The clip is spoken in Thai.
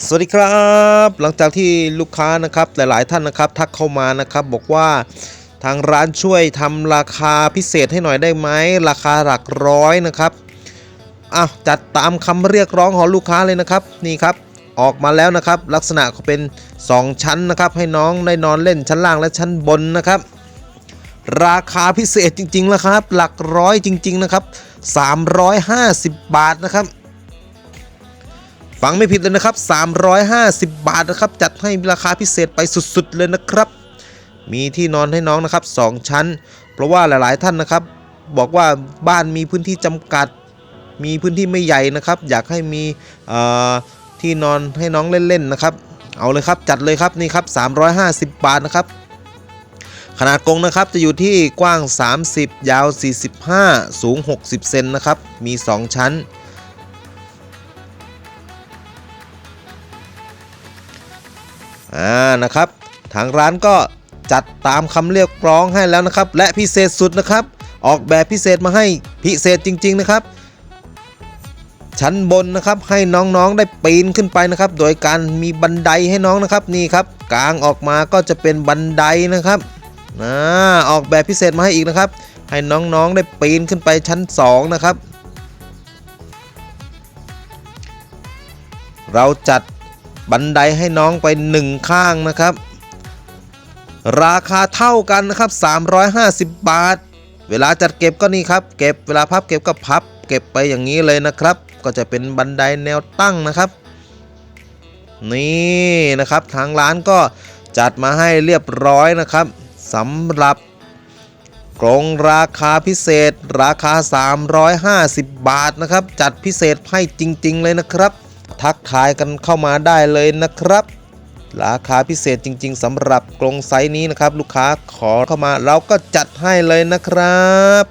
สวัสดีครับ หลังจากที่ลูกค้านะครับหลายๆท่านนะครับ ทักเข้ามานะครับบอกว่าทางร้านช่วยทำราคาพิเศษให้หน่อยได้ไหมราคาหลักร้อยนะครับอ้าวจัดตามคำเรียกร้องของลูกค้าเลยนะครับนี่ครับออกมาแล้วนะครับ ลักษณะเป็น 2 ชั้นนะครับ ให้น้องได้นอนเล่นชั้นล่างและชั้นบนนะครับ ราคาพิเศษจริงๆแล้วครับ หลักร้อยจริง ๆนะครับ 350 บาทนะครับ ฟังไม่ผิดเลยนะครับ 350 บาทนะครับ จัดให้ราคาพิเศษไปสุดๆเลยนะครับ มีที่นอนให้น้องนะครับ 2 ชั้น เพราะว่าหลายๆท่านนะครับ บอกว่าบ้านมีพื้นที่จำกัด มีพื้นที่ไม่ใหญ่นะครับ อยากให้มีที่นอนให้น้องเล่นๆนะครับ เอาเลยครับจัดเลยครับนี่ครับ 350 บาทนะครับ ขนาดกรงนะครับจะอยู่ที่กว้าง 30 ยาว 45 สูง 60 เซนนะครับ มี 2 ชั้น อ่านะครับ ทางร้านก็จัดตามคำเรียกร้องให้แล้วนะครับ และพิเศษสุดนะครับ ออกแบบพิเศษมาให้พิเศษจริง ๆนะครับ ชั้นบนนะครับให้น้องๆได้ปีนขึ้นไปนะครับ โดยการมีบันไดให้น้องนะครับนี่ครับ กลางออกมาก็จะเป็นบันไดนะครับอ่าออกแบบพิเศษมาให้อีกนะครับ ให้น้องๆได้ปีนขึ้นไปชั้น 2 นะครับ เราจัด บันไดให้น้องไปหนึ่งข้างนะครับ ราคาเท่ากันนะครับ 350 บาท เวลาจัดเก็บก็นี่ครับ เก็บเวลาพับเก็บก็พับ เก็บไปอย่างนี้เลยนะครับ ก็จะเป็นบันไดแนวตั้งนะครับ นี่นะครับทางร้านก็จัดมาให้เรียบร้อยนะครับสำหรับกรงราคาพิเศษราคา 350 บาทนะครับ จัดพิเศษให้จริง ๆ เลยนะครับ ทักทายกันเข้ามาได้เลยนะครับ ราคาพิเศษจริง ๆสำหรับกรงไซส์นี้นะครับ ลูกค้าขอเข้ามาเราก็จัดให้เลยนะครับ